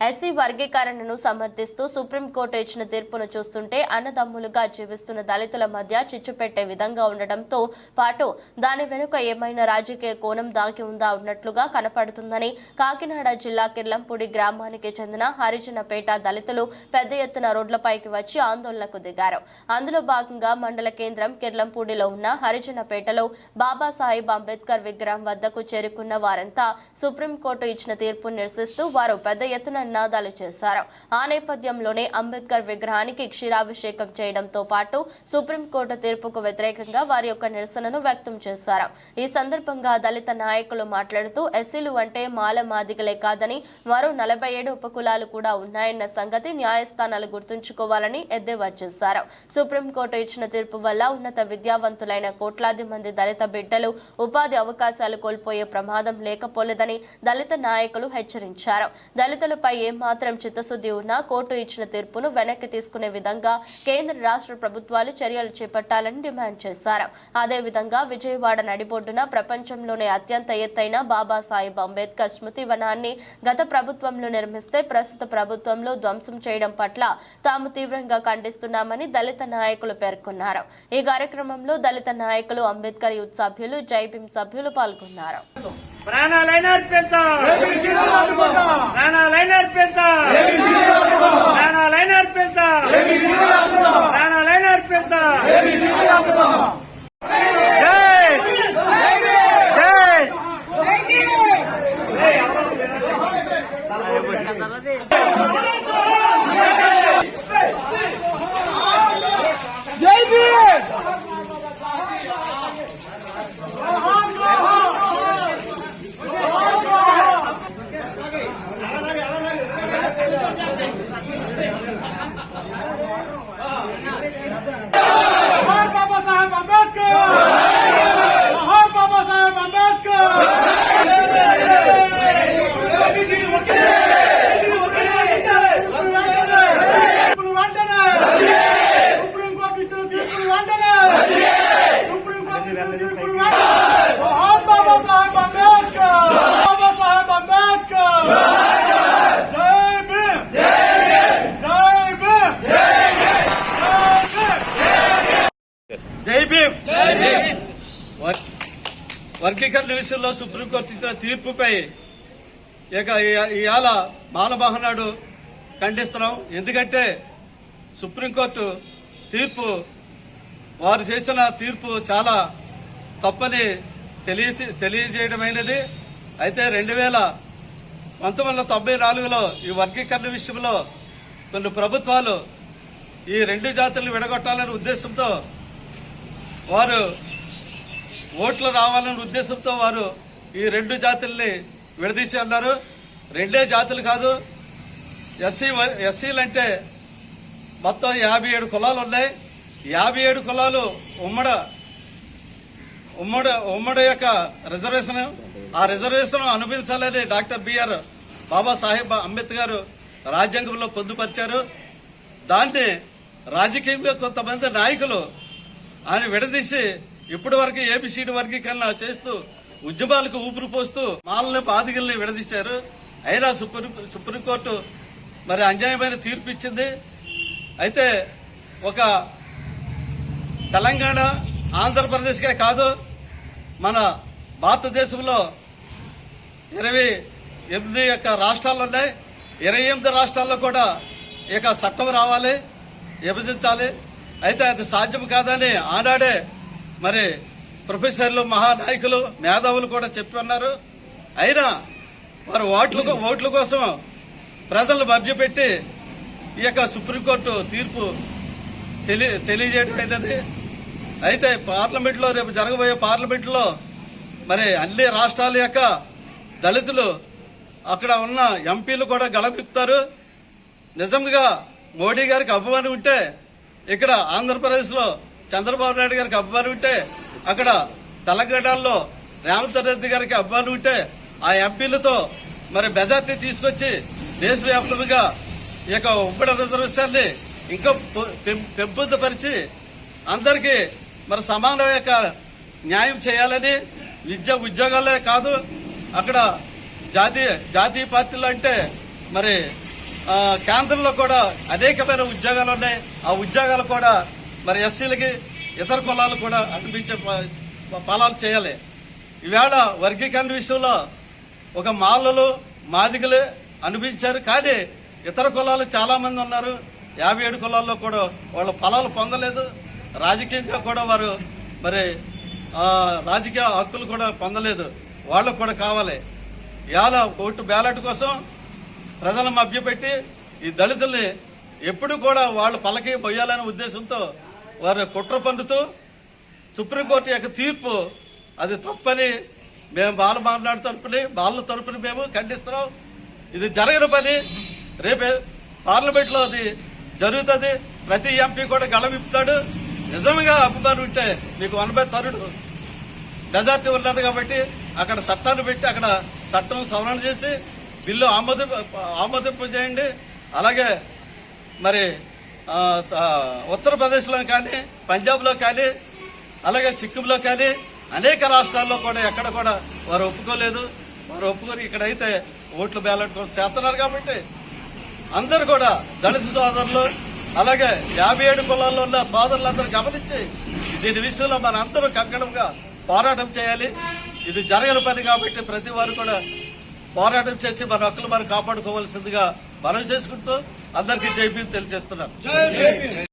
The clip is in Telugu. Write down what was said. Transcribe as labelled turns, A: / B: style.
A: ఎస్సీ వర్గీకరణను సమర్థిస్తూ సుప్రీంకోర్టు ఇచ్చిన తీర్పును చూస్తుంటే అన్నదమ్ములుగా జీవిస్తున్న దళితుల మధ్య చిచ్చు పెట్టే విధంగా ఉండడంతో పాటు దాని వెనుక ఏమైనా రాజకీయ కోణం దాగి ఉందా ఉన్నట్లుగా కనపడుతుందని కాకినాడ జిల్లా కిర్లంపూడి గ్రామానికి చెందిన హరిజనపేట దళితులు పెద్ద ఎత్తున రోడ్లపైకి వచ్చి ఆందోళనకు దిగారు. అందులో భాగంగా మండల కేంద్రం కిర్లంపూడిలో ఉన్న హరిజనపేటలో బాబాసాహెబ్ అంబేద్కర్ విగ్రహం వద్దకు చేరుకున్న వారంతా సుప్రీంకోర్టు ఇచ్చిన తీర్పును నిరసిస్తూ వారు పెద్ద ఎత్తున నినాదాలు చేశారు. ఆ నేపథ్యంలోనే అంబేద్కర్ విగ్రహానికి క్షీరాభిషేకం చేయడంతో పాటు సుప్రీంకోర్టు తీర్పుకు వ్యతిరేకంగా వారి యొక్క నిరసనను వ్యక్తం చేశారు. ఈ సందర్భంగా దళిత నాయకులు మాట్లాడుతూ ఎస్సీలు అంటే మాల మాదిగలే కాదని మరో నలభై ఏడు ఉపకులాలు కూడా ఉన్నాయన్న సంగతి న్యాయస్థానాలు గుర్తుంచుకోవాలని ఎద్దేవా చేశారు. సుప్రీంకోర్టు ఇచ్చిన తీర్పు వల్ల ఉన్నత విద్యావంతులైన కోట్లాది మంది దళిత బిడ్డలు ఉపాధి అవకాశాలు కోల్పోయే ప్రమాదం లేకపోలేదని దళిత నాయకులు హెచ్చరించారు. దళితులపై ఏమాత్రం చిత్తశుద్ధి ఉన్నా కోర్టు ఇచ్చిన తీర్పును వెనక్కి తీసుకునే విధంగా కేంద్ర రాష్ట్ర ప్రభుత్వాలు చర్యలు చేపట్టాలని డిమాండ్ చేశారు. అదేవిధంగా విజయవాడ నడిబొడ్డున ప్రపంచంలోనే అత్యంత ఎత్తైన బాబాసాహెబ్ అంబేద్కర్ స్మృతి వనాన్ని గత ప్రభుత్వంలో నిర్మిస్తే ప్రస్తుత ప్రభుత్వంలో ధ్వంసం చేయడం పట్ల తాము తీవ్రంగా ఖండిస్తున్నామని దళిత నాయకులు పేర్కొన్నారు. ఈ కార్యక్రమంలో దళిత నాయకులు అంబేద్కర్ యూత్ సభ్యులు జైభీం సభ్యులు పాల్గొన్నారు.
B: ప్రాణాలైన అర్పిద్దాం. ప్రాణాలైన అర్పిద్దాం. ప్రాణాలైన అర్పిద్దాం. ప్రాణాలైన అర్పిద్దాం. వర్గీకరణ విషయంలో సుప్రీంకోర్టు ఇచ్చిన తీర్పుపై ఇక ఇ- ఇవాళ మానమహనాడు ఖండిస్తున్నాం. ఎందుకంటే సుప్రీంకోర్టు తీర్పు వారు చేసిన తీర్పు చాలా తప్పని తెలియ తెలియజేయడమైనది. అయితే రెండు వేల పంతొమ్మిది వందల తొంభై నాలుగులో ఈ వర్గీకరణ విషయంలో కొన్ని ప్రభుత్వాలు ఈ రెండు జాతులను విడగొట్టాలనే ఉద్దేశంతో వారు ఓట్లు రావాలనే ఉద్దేశంతో వారు ఈ రెండు జాతుల్ని విడదీసి అన్నారు. రెండే జాతులు కాదు ఎస్సీ ఎస్సీలు అంటే మొత్తం యాభై ఏడు కులాలు ఉన్నాయి. యాభై ఏడు కులాలు ఉమ్మడ ఉమ్మడి ఉమ్మడి యొక్క రిజర్వేషన్ ఆ రిజర్వేషన్ అనుభవించాలని డాక్టర్ బిఆర్ బాబాసాహెబ్ అంబేద్కర్ రాజ్యాంగంలో పొందుపరిచారు. దాన్ని రాజకీయంలో కొంతమంది నాయకులు ఆయన విడదీసి ఇప్పటి వరకు ఏబిసిడి వర్గీకరణ చేస్తూ ఉద్యమాలకు ఊపిరి పోస్తూ మాలని బాధికల్ని విడదీశారు. అయినా సుప్రీం సుప్రీంకోర్టు మరి అన్యాయమైన తీర్పు ఇచ్చింది. అయితే ఒక తెలంగాణ ఆంధ్రప్రదేశ్కే కాదు మన భారతదేశంలో ఇరవై ఎనిమిది యొక్క రాష్ట్రాలు ఉన్నాయి. ఇరవై ఎనిమిది రాష్ట్రాల్లో కూడా ఇక చట్టం రావాలి విభజించాలి. అయితే అది సాధ్యం కాదని ఆనాడే మరి ప్రొఫెసర్లు మహానాయకులు మేధావులు కూడా చెప్పి ఉన్నారు. అయినా వారు ఓట్ల ఓట్ల కోసం ప్రజలను మభ్యపెట్టి ఈ యొక్క సుప్రీంకోర్టు తీర్పు తెలి తెలియజేయడం అయినది అయితే పార్లమెంట్లో రేపు జరగబోయే పార్లమెంట్లో మరి అన్ని రాష్ట్రాల యొక్క దళితులు అక్కడ ఉన్న ఎంపీలు కూడా గళపిస్తారు నిజంగా మోడీ గారికి అభిమానం ఉంటే ఇక్కడ ఆంధ్రప్రదేశ్లో చంద్రబాబు నాయుడు గారికి అభిమానం ఉంటే అక్కడ తెలంగాణలో రేవంత్ రెడ్డి గారికి అభిమానం ఉంటే ఆ ఎంపీలతో మరి మెజార్టీ తీసుకొచ్చి దేశవ్యాప్తంగా ఈ యొక్క ఉమ్మడి రిజర్వేషన్ని ఇంకా పె- పెంపొందుపరిచి అందరికీ మరి సమాన యొక్క న్యాయం చేయాలని విద్య ఉద్యోగాలే కాదు అక్కడ జాతీయ జాతీయ పార్టీలు అంటే మరి కేంద్రంలో కూడా అనేకమైన ఉద్యోగాలు ఉన్నాయి. ఆ ఉద్యోగాలు కూడా మరి ఎస్సీలకి ఇతర కులాలు కూడా అనిపించే ప- ఫలాలు చేయాలి. ఈవేళ వర్గీకరణ విషయంలో ఒక మాలలు మాదిగలు అనిపించారు కానీ ఇతర కులాలు చాలామంది ఉన్నారు. యాభై ఏడు కులాల్లో కూడా వాళ్ళ ఫలాలు పొందలేదు. రాజకీయంగా కూడా వారు మరి రాజకీయ హక్కులు కూడా పొందలేదు. వాళ్ళకు కూడా కావాలి. ఇవాళ ఓటు బ్యాలెట్ కోసం ప్రజలను మభ్యపెట్టి ఈ దళితుల్ని ఎప్పుడు కూడా వాళ్ళు పలకి పోయాలనే ఉద్దేశంతో వారిని కుట్ర పండుతూ సుప్రీంకోర్టు యొక్క తీర్పు అది తప్పని మేము బాల మాట్లాడు తరపుని బాల తరపుని మేము ఖండిస్తున్నాం. ఇది జరగిన పని. రేపే పార్లమెంట్లో అది జరుగుతుంది. ప్రతి ఎంపీ కూడా గళమిప్పుతాడు నిజంగా అభిమానం ఉంటే మీకు వన్ బై థర్డ్ మెజార్టీ ఉన్నది కాబట్టి అక్కడ చట్టాన్ని పెట్టి అక్కడ చట్టం సవరణ చేసి బిల్లు ఆమోద ఆమోదింపు చేయండి అలాగే మరి ఉత్తరప్రదేశ్లో కానీ పంజాబ్లో కానీ అలాగే సిక్కింలో కానీ అనేక రాష్ట్రాల్లో కూడా ఎక్కడ కూడా వారు ఒప్పుకోలేదు. వారు ఒప్పుకొని ఇక్కడైతే ఓట్లు బ్యాలెట్ కోసం చేస్తున్నారు కాబట్టి అందరు కూడా దళిత సోదరులు అలాగే యాభై ఏడు కులాల్లో ఉన్న సోదరులందరూ గమనించి దీని విషయంలో మన అందరూ కంకణంగా పోరాటం చేయాలి. ఇది జరగని పని కాబట్టి ప్రతి వారు కూడా పోరాటం చేసి మన హక్కులు మనం కాపాడుకోవాల్సిందిగా మనం చేసుకుంటూ అందరికీ జైపీ తెలియజేస్తున్నాను.